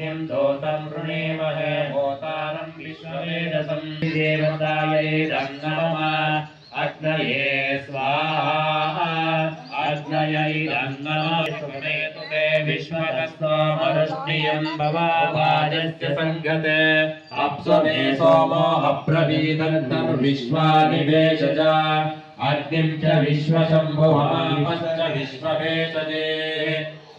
अग्निं दोतं वृणेमहे होतारं विश्ववेदसं देवतायै नमः अग्नये स्वाहा अग्नयै नमः सुमेतु ते विश्वतस्त्वमरुष्टियं भवावाजस्य सङ्गते अप्सुमे सोमो अब्रवीदन्तर्विश्वानिवेश च अग्निं च विश्वशम्भुवापश्च विश्ववेशजे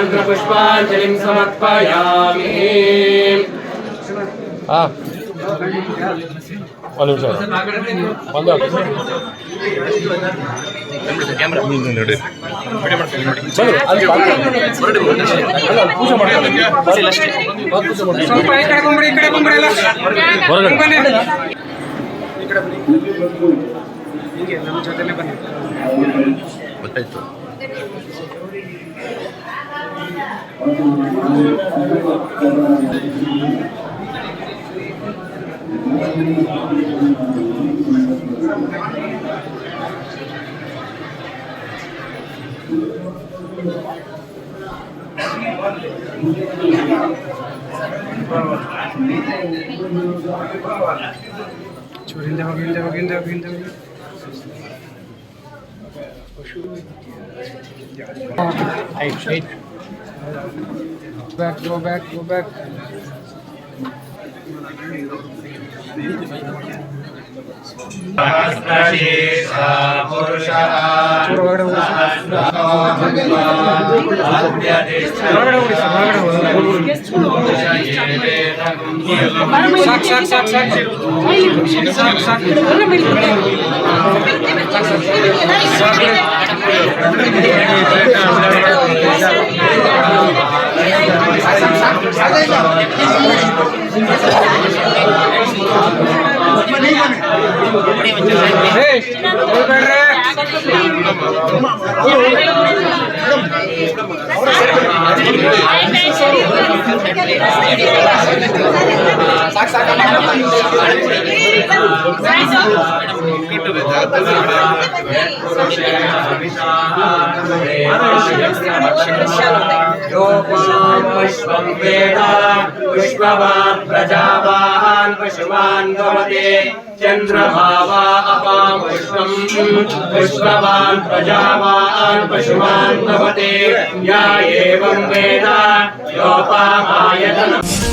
मन्त्रपुष्पाञ्जलिं समर्पयामि ಪೂಜೆ ಹೊರಗಡೆ Çörilde bakilde bakilde bakilde Ayıp şey. back, go back, go back. ಸಾಕ್ ಹೋಗ್ಬೇಡ್ರಿ. पुष्पं वेदा पुष्पवान् प्रजावान् पशुवान् गमते चन्द्रभावा अपां पुष्पम् पुष्पवान् प्रजावान् पशुवान् भवते या एवं वेद योपामायतनम्